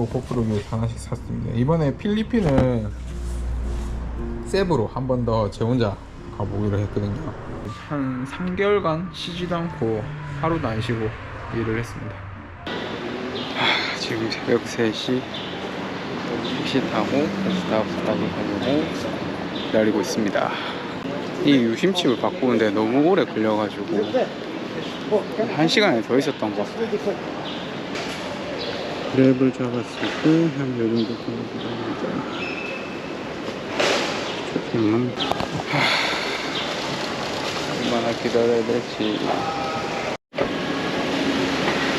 고프로를 하나씩 샀습니다. 이번에 필리핀을 세부로 한 번 더 제 혼자 가보기로 했거든요. 한 3개월간 쉬지도 않고 하루도 안 쉬고 일을 했습니다. 하, 지금 새벽 3시 택시 타고 다시 스타벅스까지 가려고 기다리고 있습니다. 이 유심칩을 바꾸는데 너무 오래 걸려가지고 한 시간에 더 있었던 것 같아요. 그랩을 잡았을 때 한 요 정도 정도 쇼핑은 얼마나 기다려야 될지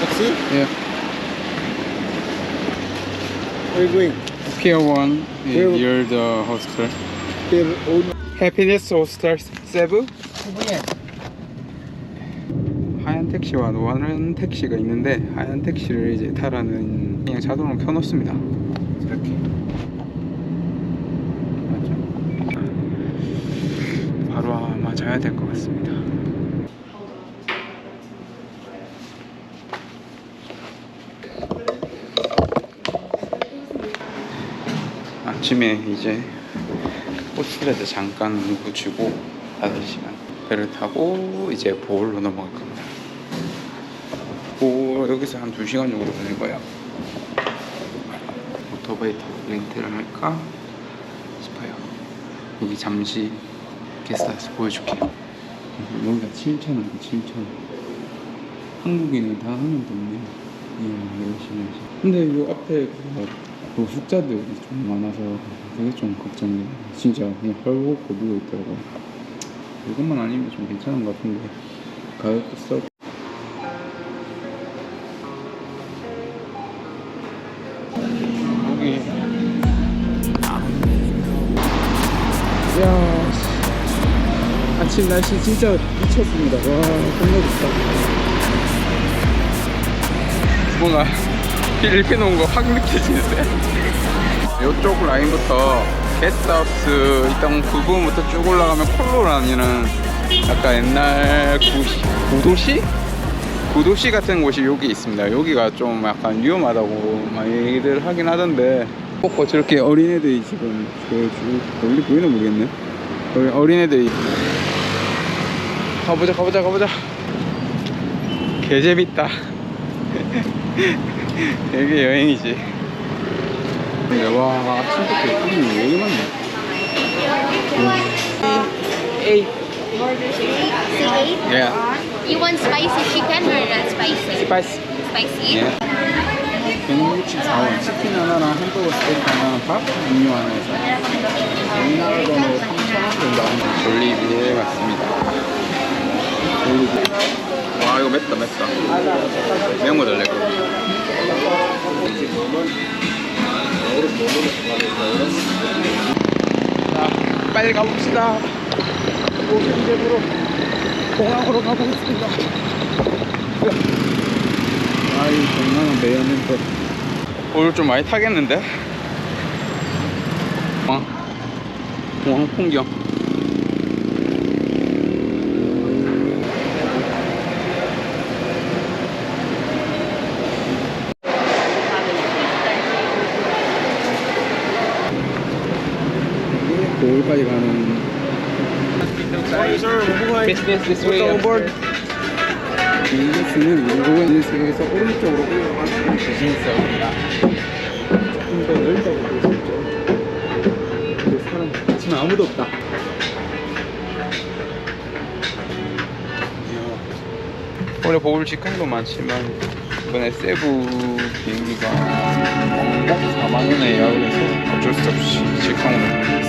Taxi? 예. Where are you going? Pier 1 Pier- near the hostel Pier uno. Happiness Hostel 세부 Yes. 택시와 노란 택시가 있는데 하얀 택시를 이제 타라는 그냥 자동으로 켜놓습니다. 이렇게 맞죠? 바로 아마 자야 될 것 같습니다. 아침에 이제 호스텔에서 잠깐 묵히고 5시간 배를 타고 이제 보홀로 넘어갈 겁니다. 보 여기서 한 2시간 정도 걸릴 거예요. 오토바이 렌트를 할까 싶어요. 여기 잠시 게스트하우스 보여줄게요. 여기가 7,000원, 7,000원. 한국인은 다 한 명도 없네요. 예, 열심히 하시. 근데 이 앞에 그 노숙자들이 좀 많아서 그게 좀 걱정돼요. 진짜 그냥 헐벗고 누워있더라고요. 이것만 아니면 좀 괜찮은 것 같은데 가격도 싸고 아침 날씨 진짜 미쳤습니다 와 겁나 좋다 뭔가 필리핀 온거확 느껴지는데 이쪽 라인부터 게스트하우스 있던 부분부터 쭉 올라가면 콜로라니는 약간 옛날 구시, 구도시? 구도시 같은 곳이 여기 있습니다. 여기가 좀 약간 위험하다고 많이들 하긴 하던데 꼭 저렇게 어린애들이 지금 그쭉 멀리 보이나 모르겠네. 어린애들이 가보자 가보자 가보자 개 재밌다. 되게 여행이지. 근데 와 사람이 왜 이렇게 많네. 에이 C8? Yeah. You want spicy chicken or not spicy? 스파이스. Spicy? 예. 164원. 치킨 하나랑 햄버거 스테이크 하나랑 밥, 음료 하나 해서. 우리나라 돈으로 3,000원 정도 졸리비에 왔습니다. 와, 이거 맵다, 맵다. 매운 거 달래, 자, 빨리 가봅시다. 오션제으로 공항으로 가보겠습니다. 아이 장난은 매연인데 오늘 좀 많이 타겠는데? 공항 공항 풍경 고을까지 가는 Business this way. 비즈니스는 인도네시아에서 오른쪽으로 올라가는 비즈니스입니다. 조금 더 넓다고 볼수 있죠. 근데 사람 지금 아무도 없다. 원래 보울 직항도 많지만 이번에 세부 비행기가 4만 원에 예약을 해서 어쩔 수 없이 직항으로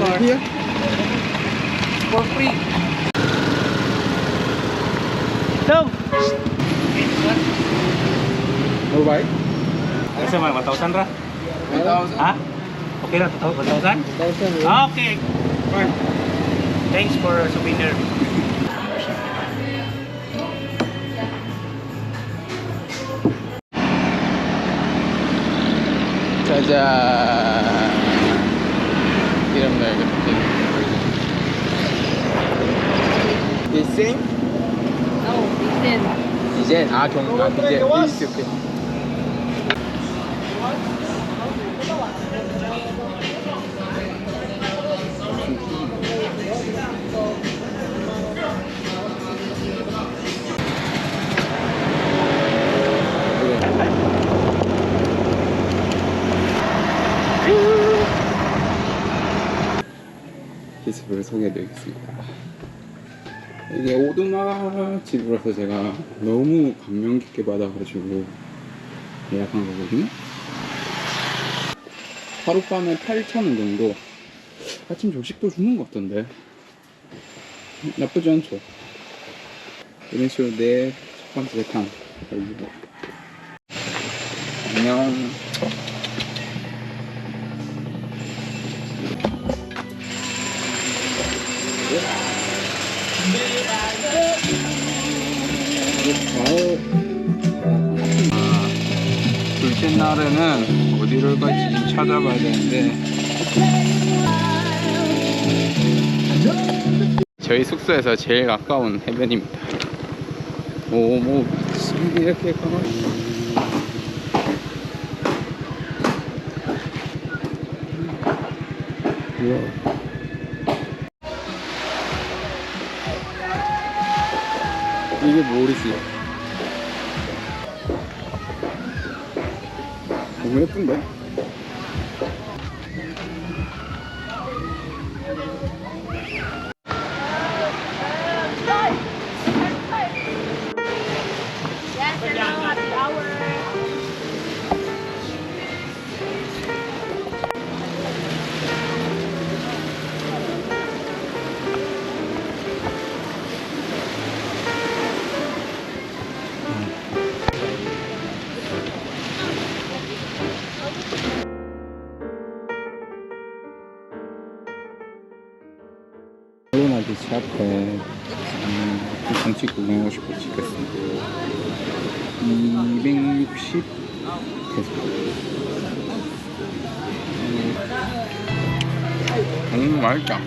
for here? for free. Đâu? Đâu vậy? Cái xe mày 1000 ra. Hả? Ok là tàu 1000. Ok. Thanks for souvenir. Ta-da! serum there. This same? No, Bizen. Bizen? Ah, 종, 아, Bizen. It's okay. 기습을 소개해드리겠습니다. 이게 오두막 집이라서 제가 너무 감명 깊게 받아가지고 예약한 거거든요. 하룻밤에 8,000원 정도. 아침 조식도 주는 것 같던데. 나쁘지 않죠. 이런 식으로 내 첫 번째 탕 걸리고. 안녕. 날에는 어디를 갈지 좀 찾아봐야 되는데. 저희 숙소에서 제일 가까운 해변입니다. 오뭐 이렇게 가만 우와. 이게 뭐리지? 너무 예쁜데? 기치 앞에 음, 정식 구경하고 싶어 찍겠습니다. 260 계속 음 맛있다.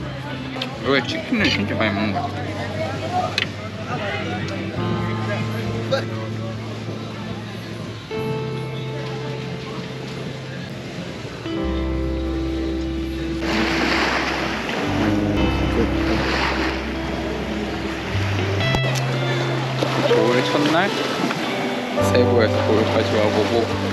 여기 치킨을 진짜 많이 먹는 것 같아 첫날 세부에서 거기까지 와보고